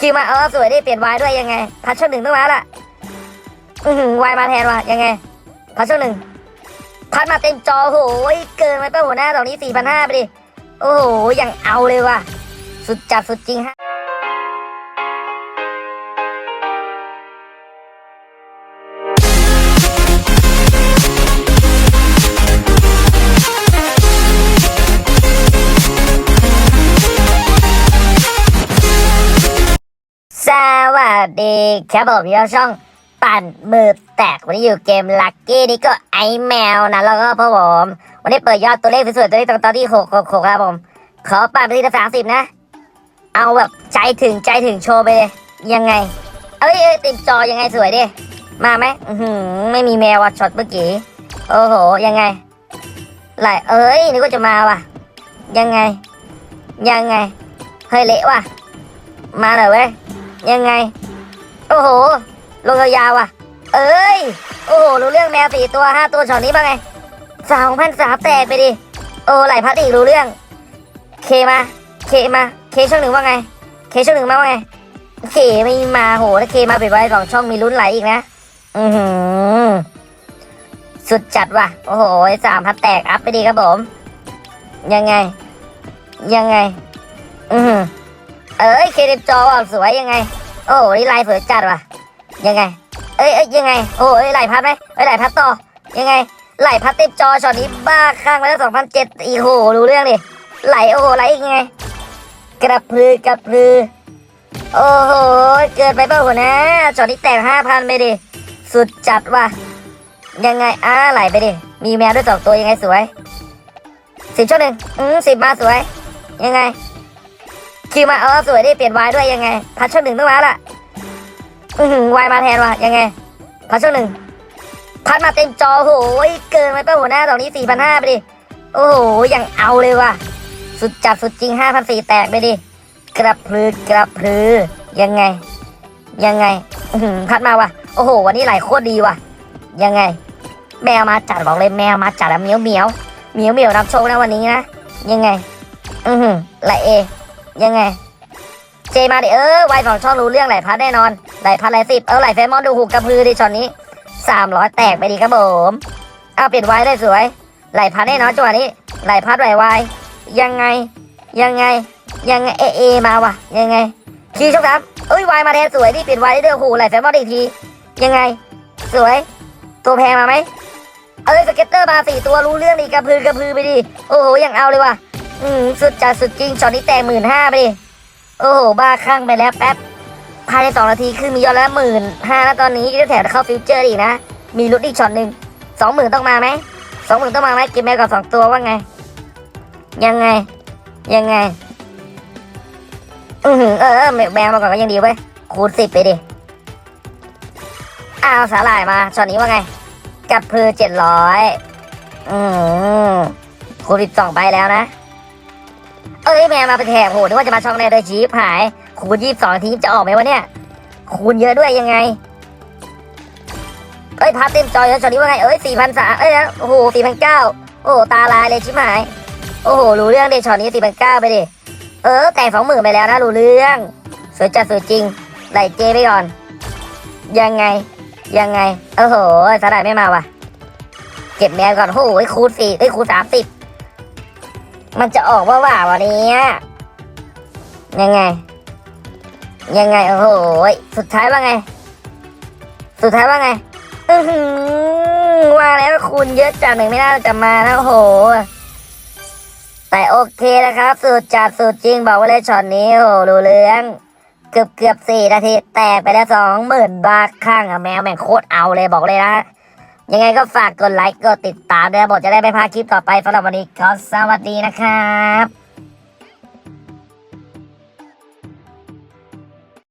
คิวมาเออสวยดิเปลี่ยนวายด้วยยังไงพัดช่องหนึ่งต้องมาละอือหือวายมาแทนว่ะยังไงพัดช่องหนึ่งพัดมาเต็มจอโหยเกินไปป่ะหัวหน้าตอนนี้สี่พันห้าไปดิโอ้โหยังเอาเลยว่ะสุดจัดสุดจริงฮะ วัสดีครับผมอยู่ช่องปั่นมือแตกวันนี้อยู่เกมลักกี้นี่ก็ไอแมวนะแล้วก็พ่อผมวันนี้เปิดยอดตัวเลขสวยๆตัวเลขตอนตอนที่หกหกครับผม ขอปั่นไปทีละสามสิบนะ เอาแบบใจถึงใจถึงโชว์ไปเลยยังไง เอ้ยเอ้ยติดจอยังไงสวยดิมาไหมอือหือไม่มีแมวว่ะช็อตเมื่อกี้โอ้โหยังไงไหลเอ้ยนี่ก็จะมาว่ะ ยังไง ยังไงเฮ้ยเละว่ะมาหน่อยเว้ยยังไง โอ้โห ลงยาวๆอะ เอ้ย โอ้โห รู้เรื่องแมวสี่ตัวห้าตัวช็อตนี้บ้างไงสองพันสามแตกไปดิ โอ้ไหลพัดอีกรู้เรื่อง เคมา เคมา เคช่องหนึ่งว่าไง เคช่องหนึ่งมาว่าไง เคไม่มาโหถ้าเคมาปิดไว้สองช่องมีลุ้นไหลอีกนะ อือหือ สุดจัดว่ะ โอ้โหสามพันแตกอัพไปดีครับผม ยังไง ยังไง อือหือ เอ้ย เคเดมจอว่ะสวยยังไง โอ้โหนี่ลายสวยจัดว่ะ ยังไง เอ้ยเอ้ยยังไง โอ้ยไหลพัดไหมเอ้ยไหลพัดต่อ ยังไง ไหลพัดต็มจอช็อตนี้บ้าข้างไปแล้วสองพันเจ็ดอีโหรู้เรื่องดิ ไหลโอ้โหไหลยังไง กระพือกระพือ โอ้โห เกินไปเปล่าหัวนะช็อตนี้แตกห้าพันไปดิ สุดจัดว่ะ ยังไงอ่าไหลไปดิ มีแมวด้วยสองตัวยังไงสวยสิบช่วหนึ่งอืมสิบมาสวย ยังไง คิวมาเออสวยดิเปลี่ยนวายด้วยยังไงพัดช่องหนึ่งต้องมาละอือหือวายมาแทนว่ะยังไงพัดช่องหนึ่งพัดมาเต็มจอโหยเกินไปป่ะหัวหน้าตรงนี้สี่พันห้าไปดิโอ้โหยังเอาเลยว่ะ สุดจัดสุดจริงห้าพันสี่แตกไปดิกระพือกระพือยังไง ยังไงอือหือพัดมาว่ะโอ้โห วันนี้ไหลโคตรดีว่ะ ยังไง แมวมาจัดบอกเลยแมวมาจัดอะเหมียวเหมียวเหมียวเหมียวรับโชคนะวันนี้นะยังไง อือหือไหลเอ ยังไง เจมาดิเออไวสองช่องรู้เรื่องไหลพัดแน่นอนไหลพัดไหลสิบเออไหลแฟมอนดูหูกระพือดิช็อตนี้สามร้อยแตกไปดีครับผมเอาเปลี่ยนไวได้สวย ไหลพัดแน่นอนจังหวะนี้ไหลพัดไหลไวยังไงยังไงยังไงเอเอมาว่ะยังไงคีช่องสามเอ้ยวายมาแทนสวยดิเปลี่ยนไวได้ด้วยโอ้โหไหลแฟมอนอีกทียังไง สวย ตัวแพงมาไหมเอ้ยสเก็ตเตอร์มาสี่ตัวรู้เรื่องดิกระพือกระพือไปดิโอ้โหยังเอาเลยว่ะ อืมสุดจัดสุดจริงช็อตนี้แตกหมื่นห้าไปดิ โอ้โห บ้าคลั่งไปแล้วแป๊บ ภายในสองนาทีคือมียอดแล้วหมื่นห้าแล้วตอนนี้จะแถมเข้าฟิวเจอร์อีกนะ มีลุ้นอีกช็อตหนึ่งสองหมื่นต้องมาไหมสองหมื่นต้องมาไหมกินแมวกับสองตัวว่าไง ยังไง ยังไง อือหือเออเออแมวมาก่อนก็ยังดีเว้ยคูณสิบไปดิอ้าวสาหร่ายมาช็อตนี้ว่าไง กับเพือเจ็ดร้อยอืมคูณสิบสองไปแล้วนะ เอ้ยแม่มาเป็นแถบโหนึกว่าจะมาช่องแรกโดยชีพหาย คูณยี่สิบสองทีจะออกไหมวะเนี่ย คูณเยอะด้วยยังไง เอ้ยพาเต็มจอแล้วจอนี้ว่าไง เอ้ยสี่พันสามเอ้ยโอ้โหสี่พันเก้าโอ้ตาลายเลยชิบหาย โอ้โหรู้เรื่องเดช็อตนี้สี่พันเก้าไปดิ เออแต่สองหมื่นไปแล้วนะรู้เรื่อง สวยจัดสวยจริงไหลเจไปก่อน ยังไง ยังไง โอ้โหสาหายไม่มาว่ะ เก็บแมวก่อนโอ้โหคูณสี่เอ้ยคูณสามสิบ มันจะออกว่าว่าวันนี้ยังไง ยังไงโอ้โหสุดท้ายว่าไง สุดท้ายว่าไงอือหือว่าแล้วคุณเยอะจังหนึ่งไม่น่าจะมานะโอ้โห แต่โอเคนะครับ สุดจัดสุดจริงบอกไว้เลยช็อตนี้โอ้โหดูเรื่องเกือบเกือบสี่นาที แตกไปแล้วสองหมื่นบาทข้างอะแมวแม่งโคตรเอาเลยบอกเลยนะ ยังไงก็ฝากกดไลค์กดติดตามด้วยนะบอกจะได้ไม่พลาดคลิปต่อไปสำหรับวันนี้ขอสวัสดีนะครับ